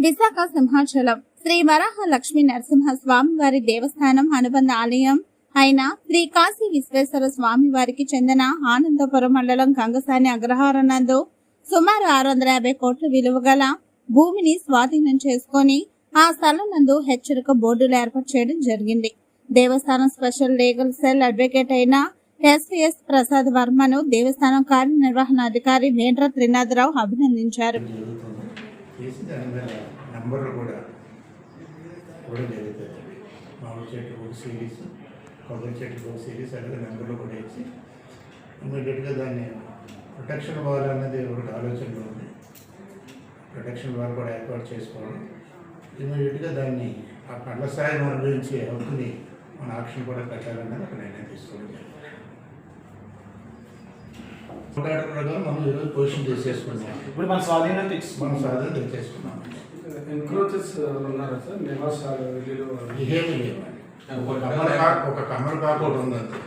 విశాఖ సింహాచలం శ్రీ వరాహ లక్ష్మీ నరసింహ స్వామి వారి దేవస్థానం అనుబంధ ఆలయం అయిన శ్రీ కాశీ విశ్వేశ్వర స్వామి వారికి చెందిన ఆనందపురం మండలం గంగసాని అగ్రహారనందు సుమారు ఆరు వందల యాభై కోట్ల విలువ గల భూమిని స్వాధీనం చేసుకొని ఆ స్థలం నందు హెచ్చరిక బోర్డులు ఏర్పాటు చేయడం జరిగింది. దేవస్థానం స్పెషల్ లీగల్ సెల్ అడ్వకేట్ అయిన ఎస్విఎస్ ప్రసాద్ వర్మను దేవస్థానం కార్యనిర్వహణ అధికారి వేండ్ర త్రినాథరావు అభినందించారు. చేసి దాని మీద కూడా కూడా జరుగుతుంది. మామిడి చెట్టు ఒక సిరీస్ కొబ్బరి చెట్టు ఒక సిరీస్ అలాగే నెంబర్లు కూడా ఇచ్చి ఇమీడియట్గా దాన్ని ప్రొటెక్షన్ వాల్ అనేది ఒకటి ఆలోచనలో ఉంది. ప్రొటెక్షన్ వాల్ కూడా ఏర్పాటు చేసుకోవడం ఇమీడియట్గా దాన్ని ఆ పండ్ల స్థాయిని అనుభవించే హక్కుని మన ఆప్షన్ కూడా పెట్టాలన్నది ఒక నిర్ణయం తీసుకోవడం జరిగింది ప్రకారం మనం ఈరోజు పొజిషన్ చేసేసుకున్నాం. ఇప్పుడు మన స్వాధీనం తెచ్చి మనం సాధన తెచ్చేసుకున్నాం. ఎంక్రోచెస్ ఉన్నారా సార్? నివాసాలు ఏమీ లేవు ఒక కమ్మల కాకు ఒక కమ్మల కాకు ఒకటి ఉందండి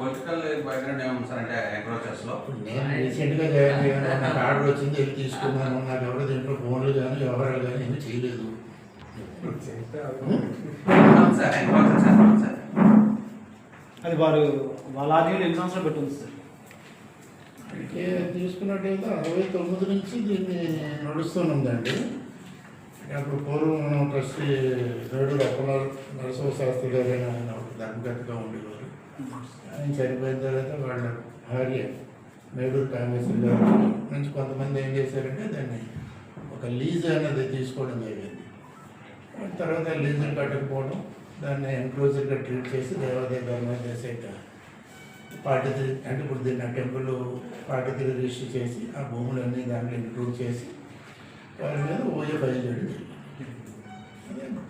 పొలిటికల్ బ్యాక్గ్రౌండ్ ఏమన్నా సార్? అంటే లో? నేను రీసెంట్గా జాయిన్ అయ్యాను. నాకు ఆర్డర్ వచ్చింది. వెళ్ళి తీసుకున్నాను నాకు ఎవరో దీంట్లో ఫోన్లు కానీ వ్యవహారాలు కానీ ఏమీ చేయలేదు. అది వారు వాళ్ళ ఆదాయం ఎన్ని సంవత్సరాలు పెట్టుంది సార్. అయితే తీసుకున్నట్టయితే అరవై తొమ్మిది నుంచి దీన్ని నడుస్తున్నదండి అప్పుడు పూర్వం మనం ట్రస్టీ రేడు రకల నరసింహ శాస్త్రి గారు అని ఆయన ఒక ఉండేవారు. ఆయన చనిపోయిన తర్వాత వాళ్ళ భార్య మేడూరు కామేశ్వరి గారు నుంచి కొంతమంది ఏం చేశారంటే దాన్ని ఒక లీజ్ అనేది తీసుకోవడం జరిగింది. తర్వాత లీజులు కట్టకపోవడం దాన్ని ఎన్క్లోజర్గా ట్రీట్ చేసి దేవాదేవ ధర్మ చేసేట పార్టీ అంటే ఇప్పుడు దీన్ని టెంపుల్ పార్టీ రిజిస్టర్ చేసి ఆ భూములన్నీ దాంట్లో ఇంక్లూడ్ చేసి వారి మీద ఓజే ఫైల్ చేయడం జరిగింది.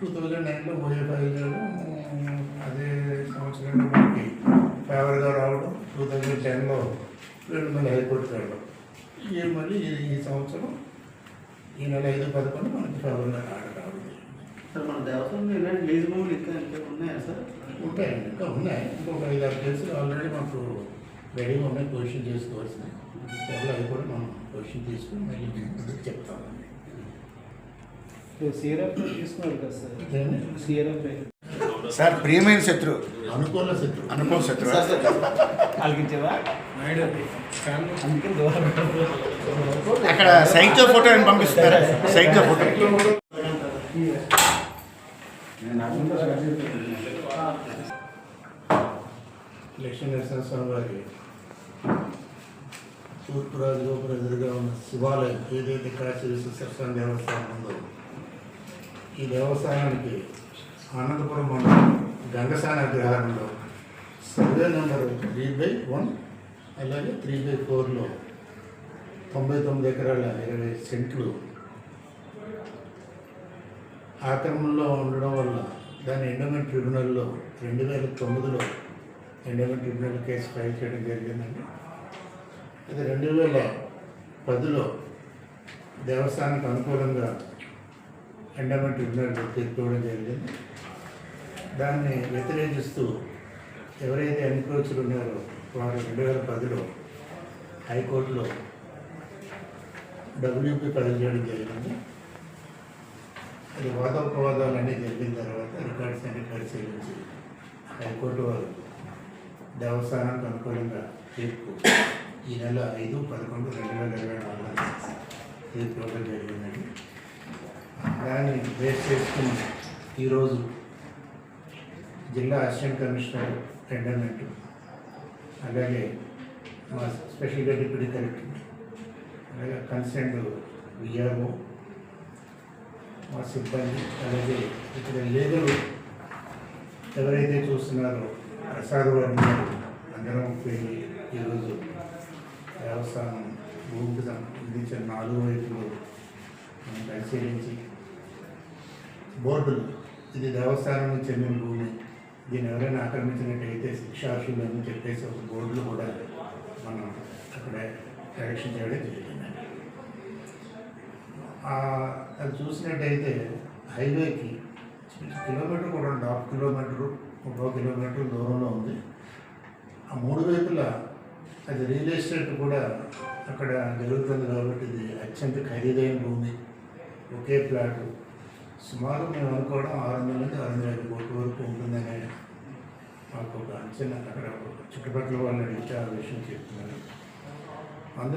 టూ థౌజండ్ నైన్లో ఓజే ఫైల్ చేయడం అదే సంవత్సరం మనకి ఫేవర్గా రావడం టూ థౌజండ్ టెన్లో రెండు మళ్ళీ హైకోర్టుకి వెళ్ళడం. ఈ మళ్ళీ ఈ- సంవత్సరం ఈ నెల ఐదు పదకొండు మనకి ఫేవర్గా రావడం. సార్ మన దేవస్థానంలో ఇలాంటి లీజ్ భూములు ఇంకా ఇంకా ఉన్నాయా సార్? ఉంటాయండి ఇంకా ఉన్నాయి. ఇంకొక ఐదు ఆరు కేసులు ఆల్రెడీ మాకు రెడీగా ఉన్నాయి పొజిషన్ చేసుకోవాల్సినవి. త్వరలో అవి కూడా మనం పొజిషన్ తీసుకుని మళ్ళీ చెప్తామండి సీరప్ తీసుకున్నారు కదా సార్? సీరప్ సార్ ప్రియమైన శత్రు. అనుకూల శత్రు. అనుభవ శత్రు. అక్కడ సైట్లో ఫోటో పంపిస్తారా? సైట్లో ఫోటో. లక్ష్మీ నరసింహస్వామి వారి తూర్పు రాజగోపురం ఎదురుగా ఉన్న శివాలయం ఏదైతే కాశీ విశ్వేశ్వర దేవస్థానం ఉందో ఈ దేవస్థానానికి అనంతపురం మండలం గంగసాన గ్రహారంలో survey number three by one అలాగే త్రీ బై ఫోర్లో తొంభై తొమ్మిది ఎకరాల ఇరవై సెంట్లు ఆక్రమణలో ఉండడం వల్ల దాన్ని ఎండోమెంట్ ట్రిబ్యునల్లో రెండు వేల తొమ్మిదిలో ఎండోమెంట్ ట్రిబ్యునల్ కేసు ఫైల్ చేయడం జరిగిందండి. అది రెండు వేల పదిలో దేవస్థానానికి అనుకూలంగా ఎండోమెంట్ ట్రిబ్యునల్ తీర్పు జరిగింది. దాన్ని వ్యతిరేకిస్తూ ఎవరైతే ఎన్క్రోచ్లు ఉన్నారో వారు రెండు వేల పదిలో హైకోర్టులో డబ్ల్యూపీ ఫైల్ చేయడం జరిగింది. అది వాదోపవాదాలు అన్నీ జరిగిన తర్వాత రికార్డ్స్ అన్ని పరిశీలించి హైకోర్టు వారు దేవస్థానానికి అనుకూలంగా తీర్పు. ఈ నెల ఐదు పదకొండు రెండు వేల ఇరవై నాలుగు తీర్పు ఇవ్వడం జరిగిందండి. దాన్ని బేస్ చేసుకుని ఈరోజు జిల్లా అసిస్టెంట్ కమిషనర్ టెండర్మెంట్ అలాగే మా స్పెషల్గా డిప్యూటీ కలెక్టర్ అలాగే కన్సర్న్ విఆర్ఓ మా సిబ్బంది అలాగే ఇక్కడ లేబరు ఎవరైతే చూస్తున్నారో ప్రసాద్ వారిని అందరం పోయి ఈరోజు దేవస్థానం భూమికి సంబంధించిన నాలుగు వైపులు మనం పరిశీలించి బోర్డులు ఇది దేవస్థానం చెందిన భూమి దీన్ని ఎవరైనా ఆక్రమించినట్టయితే శిక్షార్హులు అని చెప్పేసి ఒక బోర్డులు కూడా మనం అక్కడ ఎలక్షన్ చేయడం అది చూసినట్టయితే హైవేకి కిలోమీటర్ కూడా ఉంది. హాఫ్ కిలోమీటరు ముప్పై కిలోమీటర్ దూరంలో ఉంది. ఆ మూడు వైపులా అది రియల్ ఎస్టేట్ కూడా అక్కడ జరుగుతుంది కాబట్టి ఇది అత్యంత ఖరీదైన భూమి. ఒకే ప్లాట్ సుమారు మేము అనుకోవడం ఆరు వందల నుంచి ఆరు వందల ఐదు కోట్ల వరకు ఉంటుందనే మాకు ఒక అంచనా అక్కడ చుట్టుపక్కల వాళ్ళు అడిగితే ఆ విషయం అందుకు